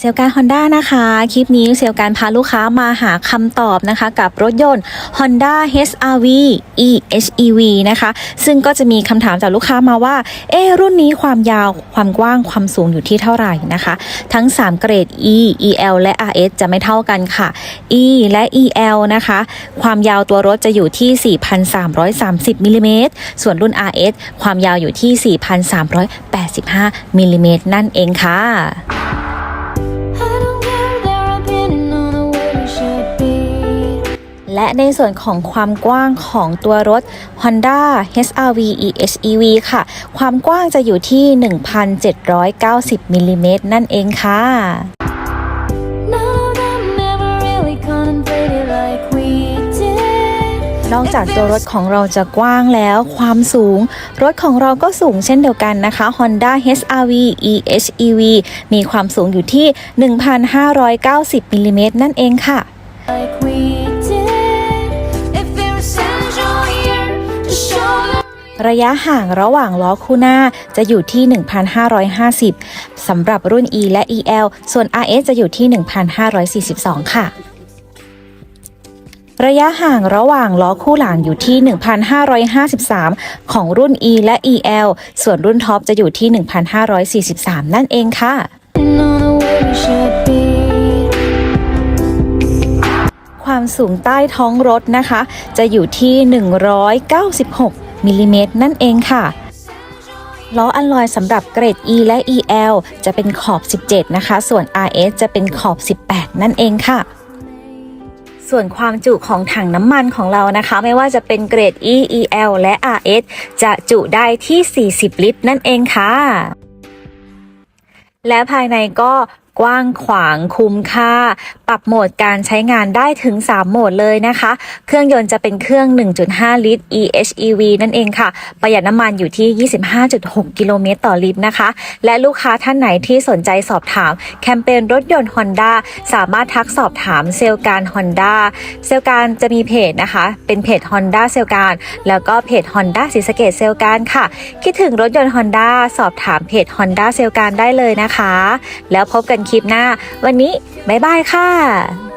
เซลการ Honda นะคะ คลิปนี้เซลการพาลูกค้ามาหาคำตอบนะคะ กับรถยนต์ Honda HRV eHEV นะคะ ซึ่งก็จะมีคำถามจากลูกค้ามาว่า เอ๊รุ่นนี้ความยาวความกว้างความสูงอยู่ที่เท่าไหร่นะคะ ทั้ง 3 เกรด E EL และ RS จะไม่เท่ากันค่ะ E และ EL นะคะ ความยาวตัวรถจะอยู่ที่ 4,330มิลลิเมตรส่วนรุ่น RS ความยาวอยู่ที่ 4,385มิลลิเมตรนั่นเองค่ะ และในส่วนของความกว้างของตัวรถ Honda HRV eHEV ค่ะ ความกว้างจะอยู่ที่ 1,790มิลลิเมตรนั่นเองค่ะนอกจากตัวรถของเราจะกว้างแล้วความสูง รถของเราก็สูงเช่นเดียวกันนะคะ Honda HRV eHEV มีความสูงอยู่ที่ 1,590มิลลิเมตรนั่นเองค่ะ ระยะห่างระหว่างล้อคู่หน้าจะอยู่ที่ 1,550 สำหรับรุ่น E และ EL ส่วน RS จะอยู่ที่ 1,542 ค่ะระยะห่างระหว่างล้อคู่หลังอยู่ที่ 1,553 ของรุ่น E และ EL ส่วนรุ่นท็อปจะอยู่ที่ 1,543 นั่นเองค่ะ ความสูงใต้ท้องรถนะคะ จะอยู่ที่ 196 มิลลิเมตรนั่นเองค่ะล้ออัลลอยสำหรับเกรด E และ EL จะเป็นขอบ 17 นะคะ ส่วน RS จะเป็นขอบ 18 นั่นเองค่ะ ส่วนความจุของถังน้ำมันของเรานะคะ ไม่ว่าจะเป็นเกรด E EL และ RS จะจุได้ที่ 40 ลิตร นั่นเองค่ะและภายในก็ กว้างขวางคุ้มค่า ปรับโหมดการใช้งานได้ถึง 3 โหมดเลยนะคะ เครื่องยนต์จะเป็นเครื่อง 1.5 ลิตร eHEV นั่นเองค่ะ ประหยัดน้ำมันอยู่ที่ 25.6 กิโลเมตรต่อลิตรนะคะ และลูกค้าท่านไหนที่สนใจสอบถามแคมเปญรถยนต์ Honda สามารถทักสอบถามเซลล์การ Honda เซลล์การจะมีเพจนะคะ เป็นเพจ Honda เซลล์การ แล้วก็เพจ Honda ศรีสะเกดเซลล์การค่ะ คิดถึงรถยนต์ Honda สอบถามเพจ Honda เซลล์การได้เลยนะคะ แล้วพบกันคลิปหน้า วันนี้ บ๊ายบายค่ะ